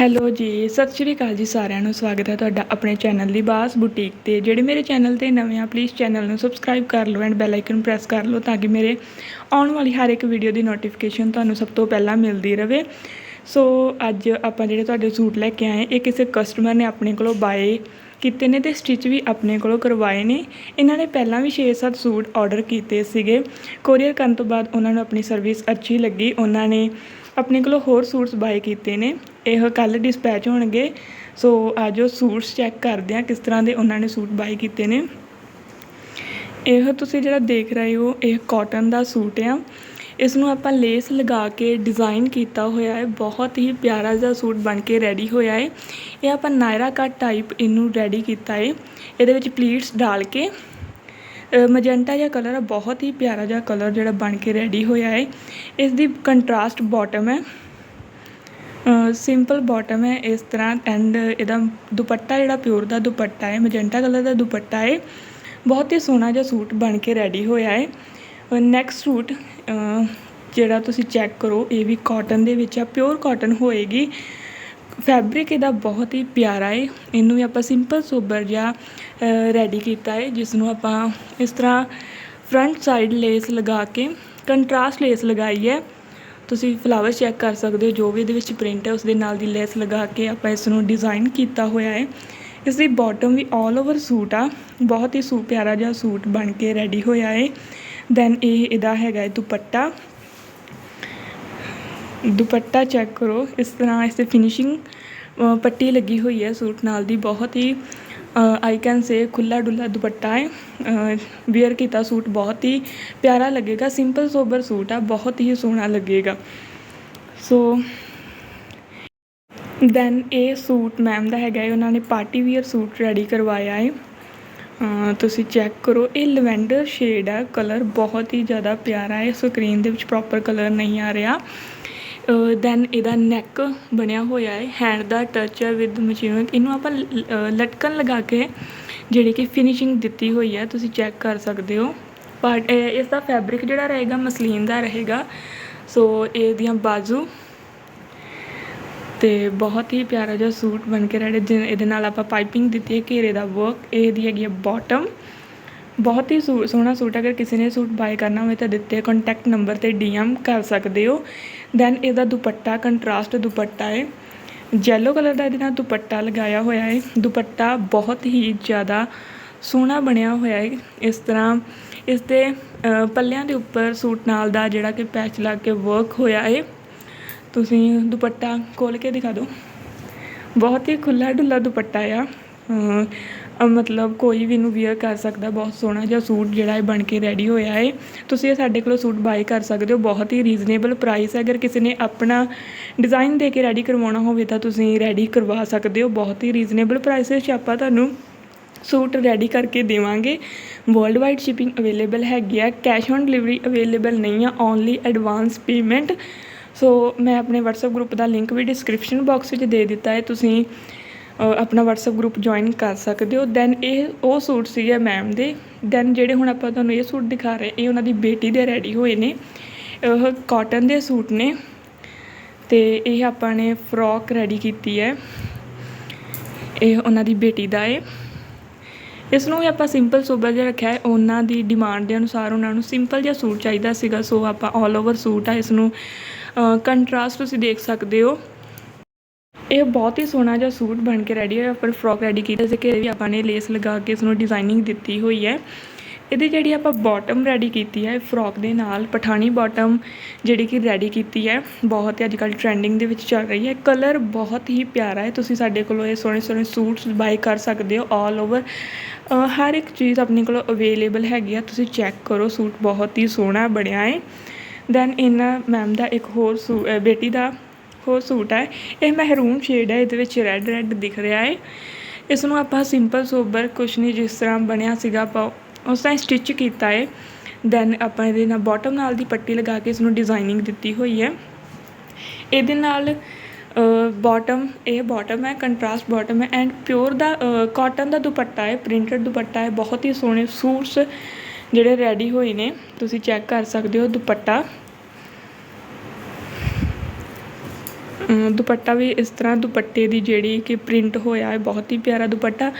Hello ਜੀ, ਸਤਿ ਸ਼੍ਰੀ ਅਕਾਲ ਜੀ ਸਾਰਿਆਂ ਨੂੰ, ਸਵਾਗਤ ਹੈ ਤੁਹਾਡਾ ਆਪਣੇ ਚੈਨਲ ਲਿਬਾਸ ਬੁਟੀਕ ਤੇ। ਜਿਹੜੇ ਮੇਰੇ ਚੈਨਲ ਤੇ ਨਵੇਂ ਆ ਪਲੀਜ਼ ਚੈਨਲ ਨੂੰ ਸਬਸਕ੍ਰਾਈਬ ਕਰ ਲਓ ਐਂਡ ਬੈਲ ਆਈਕਨ ਪ੍ਰੈਸ ਕਰ ਲਓ ਤਾਂ ਕਿ ਮੇਰੇ ਆਉਣ ਵਾਲੀ ਹਰ ਇੱਕ ਵੀਡੀਓ ਦੀ ਨੋਟੀਫਿਕੇਸ਼ਨ ਤੁਹਾਨੂੰ ਸਭ ਤੋਂ ਪਹਿਲਾਂ ਮਿਲਦੀ ਰਹੇ ਸੋ ਅੱਜ ਆਪਾਂ ਜਿਹੜੇ ਤੁਹਾਡੇ ਸੂਟ ਲੈ ਕੇ ਆਏ, ਇਹ ਕਿਸੇ ਕਸਟਮਰ ਨੇ ਆਪਣੇ ਕੋਲੋਂ ਬਾਏ ਕੀਤੇ ਨੇ ਤੇ ਸਟਿਚ ਵੀ ਆਪਣੇ ਕੋਲੋਂ ਕਰਵਾਏ ਨੇ। ਇਹਨਾਂ ਨੇ ਪਹਿਲਾਂ ਵੀ 6-7 ਸੂਟ ਆਰਡਰ ਕੀਤੇ ਸੀਗੇ। ਕੋਰੀਅਰ ਕਰਨ ਤੋਂ ਬਾਅਦ ਉਹਨਾਂ ਨੂੰ ਆਪਣੀ ਸਰਵਿਸ ਅੱਛੀ ਲੱਗੀ। ਉਹਨਾਂ ਨੇ ਆਪਣੇ ਕੋਲੋਂ ਹੋਰ ਸੂਟਸ ਬਾਏ ਕੀਤੇ ਨੇ। ਇਹ ਕੱਲ ਡਿਸਪੈਚ ਹੋਣਗੇ। ਸੋ ਆਜੋ ਸੂਟਸ ਚੈੱਕ ਕਰਦੇ ਆ, ਕਿਸ ਤਰ੍ਹਾਂ ਦੇ ਉਹਨਾਂ ਨੇ ਸੂਟ ਬਾਏ ਕੀਤੇ ਨੇ। ਇਹ ਤੁਸੀਂ ਜਿਹੜਾ ਦੇਖ ਰਹੇ ਹੋ, ਇਹ ਕਾਟਨ ਦਾ ਸੂਟ ਆ। ਇਸ ਨੂੰ ਆਪਾਂ ਲੇਸ ਲਗਾ ਕੇ ਡਿਜ਼ਾਈਨ ਕੀਤਾ ਹੋਇਆ ਹੈ। ਬਹੁਤ ਹੀ ਪਿਆਰਾ ਜਿਹਾ ਸੂਟ ਬਣ ਕੇ ਰੈਡੀ ਹੋਇਆ ਹੈ। ਇਹ ਆਪਾਂ ਨਾਇਰਾ ਕੱਟ ਟਾਈਪ ਇਹਨੂੰ ਰੈਡੀ ਕੀਤਾ ਹੈ। ਇਹਦੇ ਵਿੱਚ ਪਲੀਟਸ ਡਾਲ ਕੇ ਮਜੈਂਟਾ ਜਿਹਾ ਕਲਰ ਹੈ ਬਹੁਤ ਹੀ ਪਿਆਰਾ ਜਿਹਾ ਕਲਰ ਜਿਹੜਾ ਬਣ ਕੇ ਰੈਡੀ ਹੋਇਆ ਹੈ। ਇਸ ਦੀ ਕੰਟਰਾਸਟ ਬਾਟਮ ਹੈ ਸਿੰਪਲ ਬਾਟਮ ਹੈ ਇਸ ਤਰ੍ਹਾਂ ਐਂਡ ਇਹਦਾ ਦੁਪੱਟਾ ਜਿਹੜਾ ਪਿਓਰ ਦਾ ਦੁਪੱਟਾ ਹੈ ਮਜੈਂਟਾ ਕਲਰ ਦਾ ਦੁਪੱਟਾ ਹੈ। ਬਹੁਤ ਹੀ ਸੋਹਣਾ ਜਿਹਾ ਸੂਟ ਬਣ ਕੇ ਰੈਡੀ ਹੋਇਆ ਹੈ। ਨੈਕਸਟ ਸੂਟ ਜਿਹੜਾ ਤੁਸੀਂ ਚੈੱਕ ਕਰੋ, ਇਹ ਵੀ ਕਾਟਨ ਦੇ ਵਿੱਚ ਆ ਪਿਓਰ ਕਾਟਨ ਹੋਏਗੀ। ਫੈਬਰਿਕ ਇਹਦਾ ਬਹੁਤ ਹੀ ਪਿਆਰਾ ਹੈ ਇਹਨੂੰ ਵੀ ਆਪਾਂ ਸਿੰਪਲ ਸੋਬਰ ਜਿਹਾ ਰੈਡੀ ਕੀਤਾ ਹੈ ਜਿਸ ਨੂੰ ਆਪਾਂ ਇਸ ਤਰ੍ਹਾਂ ਫਰੰਟ ਸਾਈਡ ਲੇਸ ਲਗਾ ਕੇ ਕੰਟਰਾਸਟ ਲੇਸ ਲਗਾਈ ਹੈ ਤੁਸੀਂ ਫਲਾਵਰ ਚੈੱਕ ਕਰ ਸਕਦੇ ਹੋ, ਜੋ ਵੀ ਇਹਦੇ ਵਿੱਚ ਪ੍ਰਿੰਟ ਹੈ ਉਸ ਦੇ ਨਾਲ ਦੀ ਲੈਸ ਲਗਾ ਕੇ ਆਪਾਂ ਇਸ ਨੂੰ ਡਿਜ਼ਾਈਨ ਕੀਤਾ ਹੋਇਆ ਹੈ ਇਸ ਦੀ ਬਾਟਮ ਵੀ 올 ਓਵਰ ਸੂਟ ਆ। ਬਹੁਤ ਹੀ ਸੂ, ਪਿਆਰਾ ਜਿਹਾ ਸੂਟ ਬਣ ਕੇ ਰੈਡੀ ਹੋਇਆ ਹੈ ਦੈਨ ਇਹ ਇਹਦਾ ਹੈਗਾ ਹੈ ਦੁਪੱਟਾ। ਦੁਪੱਟਾ ਚੈੱਕ ਕਰੋ। ਇਸ ਤਰ੍ਹਾਂ ਇਸ ਤੇ ਫਿਨਿਸ਼ਿੰਗ ਪੱਟੀ ਲੱਗੀ ਹੋਈ ਹੈ ਸੂਟ ਨਾਲ ਦੀ। ਬਹੁਤ ਹੀ ਆਈ ਕੈਨ ਸੇ ਖੁੱਲਾ ਡੁੱਲਾ ਦੁਪੱਟਾ ਹੈ। ਵੇਅਰ ਕੀਤਾ ਸੂਟ ਬਹੁਤ ਹੀ ਪਿਆਰਾ ਲੱਗੇਗਾ। ਸਿੰਪਲ ਸੋਬਰ ਸੂਟ ਆ। ਬਹੁਤ ਹੀ ਸੋਹਣਾ ਲੱਗੇਗਾ। ਸੋ ਦੈਨ ਇਹ ਸੂਟ ਮੈਮ ਦਾ ਹੈਗਾ ਹੈ। ਉਹਨਾਂ ਨੇ ਪਾਰਟੀ ਵੀਅਰ ਸੂਟ ਰੈਡੀ ਕਰਵਾਇਆ ਹੈ। ਤੁਸੀਂ ਚੈੱਕ ਕਰੋ। ਇਹ ਲਵੈਂਡਰ ਸ਼ੇਡ ਹੈ ਕਲਰ ਬਹੁਤ ਹੀ ਜ਼ਿਆਦਾ ਪਿਆਰਾ ਹੈ। ਸਕਰੀਨ ਦੇ ਵਿੱਚ ਪ੍ਰੋਪਰ ਕਲਰ ਨਹੀਂ ਆ ਰਿਹਾ। ਦੈਨ ਇਹਦਾ ਨੈਕ ਬਣਿਆ ਹੋਇਆ ਹੈ ਹੈਂਡ ਦਾ ਟੱਚ ਹੈ ਵਿਦ ਮਸ਼ੀਨ ਇਹਨੂੰ ਆਪਾਂ ਲ- ਲਟਕਣ ਲਗਾ ਕੇ ਜਿਹੜੀ ਕਿ ਫਿਨਿਸ਼ਿੰਗ ਦਿੱਤੀ ਹੋਈ ਹੈ, ਤੁਸੀਂ ਚੈੱਕ ਕਰ ਸਕਦੇ ਹੋ। ਬਟ ਇਸ ਦਾ ਫੈਬਰਿਕ ਜਿਹੜਾ ਰਹੇਗਾ ਮਸਲੀਨ ਦਾ ਰਹੇਗਾ। ਸੋ ਇਹਦੀਆਂ ਬਾਜ਼ੂ। ਤੇ ਬਹੁਤ ਹੀ ਪਿਆਰਾ ਜਿਹਾ ਸੂਟ ਬਣ ਕੇ ਰੈਡੀ ਜਿ- ਇਹਦੇ ਨਾਲ ਆਪਾਂ ਪਾਈਪਿੰਗ ਦਿੱਤੀ ਹੈ ਘੇਰੇ ਦਾ ਵਰਕ ਇਹਦੀ ਹੈਗੀ ਹੈ ਬਾਟਮ ਬਹੁਤ ਹੀ ਸੂ- ਸੋਹਣਾ ਸੂਟ ਅਗਰ ਕਿਸੇ ਨੇ ਸੂਟ ਬਾਏ ਕਰਨਾ ਹੋਵੇ ਤਾਂ ਦਿੱਤੇ ਕੰਟੈਕਟ ਨੰਬਰ ਤੇ ਡੀਐਮ ਕਰ ਸਕਦੇ ਹੋ। ਦੈਨ ਇਹਦਾ ਦੁਪੱਟਾ ਕੰਟਰਾਸਟ ਦੁਪੱਟਾ ਹੈ। ਜੈਲੋ ਕਲਰ ਦਾ ਇਹਦੇ ਨਾਲ ਦੁਪੱਟਾ ਲਗਾਇਆ ਹੋਇਆ ਹੈ। ਦੁਪੱਟਾ ਬਹੁਤ ਹੀ ਜ਼ਿਆਦਾ ਸੋਹਣਾ ਬਣਿਆ ਹੋਇਆ ਹੈ। ਇਸ ਤਰ੍ਹਾਂ ਇਸ ਦੇ ਪੱਲਿਆਂ ਦੇ ਉੱਪਰ ਸੂਟ ਨਾਲ ਦਾ ਜਿਹੜਾ ਕਿ ਪੈਚ ਲਾ ਕੇ ਵਰਕ ਹੋਇਆ ਹੈ। ਤੁਸੀਂ ਦੁਪੱਟਾ ਖੋਲ ਕੇ ਦਿਖਾ ਦਿਓ। ਬਹੁਤ ਹੀ ਖੁੱਲਾ ਡੁੱਲਾ ਦੁਪੱਟਾ ਆ। ਮਤਲਬ ਕੋਈ ਵੀ ਇਹਨੂੰ ਵੀਅਰ ਕਰ ਸਕਦਾ, ਬਹੁਤ ਸੋਹਣਾ ਜਿਹਾ ਸੂਟ ਜਿਹੜਾ ਹੈ ਬਣ ਕੇ ਰੈਡੀ ਹੋਇਆ ਹੈ ਤੁਸੀਂ ਇਹ ਸਾਡੇ ਕੋਲੋਂ ਸੂਟ ਬਾਏ ਕਰ ਸਕਦੇ ਹੋ, ਬਹੁਤ ਹੀ ਰੀਜ਼ਨੇਬਲ ਪ੍ਰਾਈਸ ਹੈ। ਅਗਰ ਕਿਸੇ ਨੇ ਆਪਣਾ ਡਿਜ਼ਾਈਨ ਦੇ ਕੇ ਰੈਡੀ ਕਰਵਾਉਣਾ ਹੋਵੇ ਤਾਂ ਤੁਸੀਂ ਰੈਡੀ ਕਰਵਾ ਸਕਦੇ ਹੋ। ਬਹੁਤ ਹੀ ਰੀਜ਼ਨੇਬਲ ਪ੍ਰਾਈਸ 'ਚ ਆਪਾਂ ਤੁਹਾਨੂੰ ਸੂਟ ਰੈਡੀ ਕਰਕੇ ਦੇਵਾਂਗੇ। ਵਰਲਡ ਵਾਈਡ ਸ਼ਿਪਿੰਗ ਅਵੇਲੇਬਲ ਹੈਗੀ ਆ ਕੈਸ਼ ਔਨ ਡਿਲੀਵਰੀ ਅਵੇਲੇਬਲ ਨਹੀਂ ਆ ਓਨਲੀ ਐਡਵਾਂਸ ਪੇਮੈਂਟ ਸੋ ਮੈਂ ਆਪਣੇ WhatsApp ਗਰੁੱਪ ਦਾ ਲਿੰਕ ਵੀ ਡਿਸਕ੍ਰਿਪਸ਼ਨ ਬਾਕਸ ਵਿੱਚ ਦੇ ਦਿੱਤਾ ਹੈ। ਤੁਸੀਂ ਆਪਣਾ WhatsApp ਗਰੁੱਪ ਜੁਆਇਨ ਕਰ ਸਕਦੇ ਹੋ। ਦੈਨ ਇਹ ਉਹ ਸੂਟ ਸੀਗੇ ਮੈਮ ਦੇ। ਦੈਨ ਜਿਹੜੇ ਹੁਣ ਆਪਾਂ ਤੁਹਾਨੂੰ ਇਹ ਸੂਟ ਦਿਖਾ ਰਹੇ, ਇਹ ਉਹਨਾਂ ਦੀ ਬੇਟੀ ਦੇ ਰੈਡੀ ਹੋਏ ਨੇ। ਇਹ ਕਾਟਨ ਦੇ ਸੂਟ ਨੇ। ਤੇ ਇਹ ਆਪਾਂ ਨੇ ਫਰੋਕ ਰੈਡੀ ਕੀਤੀ ਹੈ। ਇਹ ਉਹਨਾਂ ਦੀ ਬੇਟੀ ਦਾ ਹੈ ਇਸ ਨੂੰ ਵੀ ਆਪਾਂ ਸਿੰਪਲ ਸੋਬਰ ਜਿਹਾ ਰੱਖਿਆ ਹੈ। ਉਹਨਾਂ ਦੀ ਡਿਮਾਂਡ ਦੇ ਅਨੁਸਾਰ ਉਹਨਾਂ ਨੂੰ ਸਿੰਪਲ ਜਿਹਾ ਸੂਟ ਚਾਹੀਦਾ ਸੀਗਾ। ਸੋ ਆਪਾਂ 올 ਓਵਰ ਸੂਟ ਆ ਇਸ ਨੂੰ ਕੰਟਰਾਸਟ ਤੁਸੀਂ ਦੇਖ ਸਕਦੇ ਹੋ। ਇਹ ਬਹੁਤ ਹੀ ਸੋਹਣਾ ਜਿਹਾ ਸੂਟ ਬਣ ਕੇ ਰੈਡੀ ਹੋਇਆ, ਪਰ ਫਰੋਕ ਰੈਡੀ ਕੀਤਾ ਸੀ ਕਿ ਵੀ ਆਪਾਂ ਨੇ ਲੇਸ ਲਗਾ ਕੇ ਇਸ ਨੂੰ ਡਿਜ਼ਾਈਨਿੰਗ ਦਿੱਤੀ ਹੋਈ ਹੈ। ਇਹਦੀ ਜਿਹੜੀ ਆਪਾਂ ਬਾਟਮ ਰੈਡੀ ਕੀਤੀ ਹੈ ਫਰੋਕ ਦੇ ਨਾਲ ਪਠਾਣੀ ਬਾਟਮ ਜਿਹੜੀ ਕਿ ਰੈਡੀ ਕੀਤੀ ਹੈ, ਬਹੁਤ ਹੀ ਅੱਜ ਕੱਲ੍ਹ ਟ੍ਰੈਂਡਿੰਗ ਦੇ ਵਿੱਚ ਚੱਲ ਰਹੀ ਹੈ। ਕਲਰ ਬਹੁਤ ਹੀ ਪਿਆਰਾ ਹੈ, ਤੁਸੀਂ ਸਾਡੇ ਕੋਲੋਂ ਇਹ ਸੋਹਣੇ ਸੋਹਣੇ ਸੂਟਸ ਬਾਈ ਕਰ ਸਕਦੇ ਹੋ ਆਲ ਓਵਰ ਹਰ ਇੱਕ ਚੀਜ਼ ਆਪਣੇ ਕੋਲ ਅਵੇਲੇਬਲ ਹੈਗੀ ਆ, ਤੁਸੀਂ ਚੈੱਕ ਕਰੋ, ਸੂਟ ਬਹੁਤ ਹੀ ਸੋਹਣਾ ਬਣਿਆ ਹੈ। ਦੈਨ ਇਹਨਾਂ ਮੈਮ ਦਾ ਇੱਕ ਹੋਰ ਸੂ ਬੇਟੀ ਦਾ ਹੋਰ ਸੂਟ ਹੈ। ਇਹ ਮਹਿਰੂਮ ਸ਼ੇਡ ਹੈ। ਇਹਦੇ ਵਿੱਚ ਰੈੱਡ ਰੈੱਡ ਦਿਖ ਰਿਹਾ ਹੈ। ਇਸ ਨੂੰ ਆਪਾਂ ਸਿੰਪਲ ਸੋਬਰ ਕੁਛ ਨਹੀਂ ਜਿਸ ਤਰ੍ਹਾਂ ਬਣਿਆ ਸੀਗਾ ਆਪਾਂ ਉਸ ਤਰ੍ਹਾਂ ਸਟਿਚ ਕੀਤਾ ਹੈ। ਦੈਨ ਆਪਾਂ ਇਹਦੇ ਨਾਲ ਬਾਟਮ ਨਾਲ ਦੀ ਪੱਟੀ ਲਗਾ ਕੇ ਇਸ ਨੂੰ ਡਿਜ਼ਾਈਨਿੰਗ ਦਿੱਤੀ ਹੋਈ ਹੈ। ਇਹਦੇ ਨਾਲ ਬਾਟਮ ਇਹ ਬਾਟਮ ਹੈ ਕੰਟਰਾਸਟ ਬਾਟਮ ਹੈ ਐਂਡ ਪਿਓਰ ਦਾ ਕਾਟਨ ਦਾ ਦੁਪੱਟਾ ਹੈ ਪ੍ਰਿੰਟਡ ਦੁਪੱਟਾ ਹੈ। ਬਹੁਤ ਹੀ ਸੋਹਣੇ ਸੂਟਸ ਜਿਹੜੇ ਰੈਡੀ ਹੋਏ ਨੇ। ਤੁਸੀਂ ਚੈੱਕ ਕਰ ਸਕਦੇ ਹੋ ਦੁਪੱਟਾ। ਦੁਪੱਟਾ ਵੀ ਇਸ ਤਰ੍ਹਾਂ ਦੁਪੱਟੇ ਦੀ ਜਿਹੜੀ ਕਿ ਪ੍ਰਿੰਟ ਹੋਇਆ ਹੈ, ਬਹੁਤ ਹੀ ਪਿਆਰਾ ਦੁਪੱਟਾ।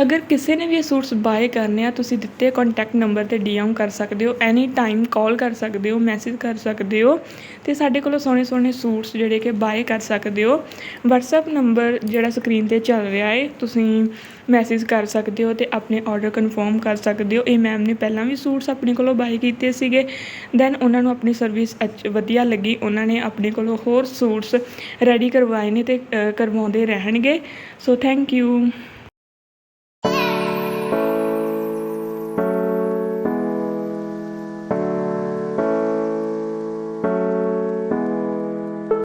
ਅਗਰ ਕਿਸੇ ਨੇ ਵੀ ਇਹ ਸੂਟਸ ਬਾਏ ਕਰਨੇ ਆ, ਤੁਸੀਂ ਦਿੱਤੇ ਕੋਂਟੈਕਟ ਨੰਬਰ ਤੇ ਡੀਐਮ ਕਰ ਸਕਦੇ ਹੋ ਐਨੀ ਟਾਈਮ ਕਾਲ ਕਰ ਸਕਦੇ ਹੋ ਮੈਸੇਜ ਕਰ ਸਕਦੇ ਹੋ ਅਤੇ ਸਾਡੇ ਕੋਲੋਂ ਸੋਹਣੇ ਸੋਹਣੇ ਸੂਟਸ ਜਿਹੜੇ ਕਿ ਬਾਏ ਕਰ ਸਕਦੇ ਹੋ। ਵਟਸਐਪ ਨੰਬਰ ਜਿਹੜਾ ਸਕਰੀਨ ਤੇ ਚੱਲ ਰਿਹਾ ਹੈ ਤੁਸੀਂ ਮੈਸੇਜ ਕਰ ਸਕਦੇ ਹੋ ਅਤੇ ਆਪਣੇ ਔਡਰ ਕਨਫਰਮ ਕਰ ਸਕਦੇ ਹੋ। ਇਹ ਮੈਮ ਨੇ ਪਹਿਲਾਂ ਵੀ ਸੂਟਸ ਆਪਣੇ ਕੋਲੋਂ ਬਾਏ ਕੀਤੇ ਸੀਗੇ ਦੈਨ ਉਹਨਾਂ ਨੂੰ ਆਪਣੀ ਸਰਵਿਸ ਅੱਛ ਵਧੀਆ ਲੱਗੀ, ਉਹਨਾਂ ਨੇ ਆਪਣੇ ਕੋਲੋਂ ਹੋਰ ਸੂਟਸ ਰੈਡੀ ਕਰਵਾਏ ਨੇ ਅਤੇ ਕਰਵਾਉਂਦੇ ਰਹਿਣਗੇ। So thank you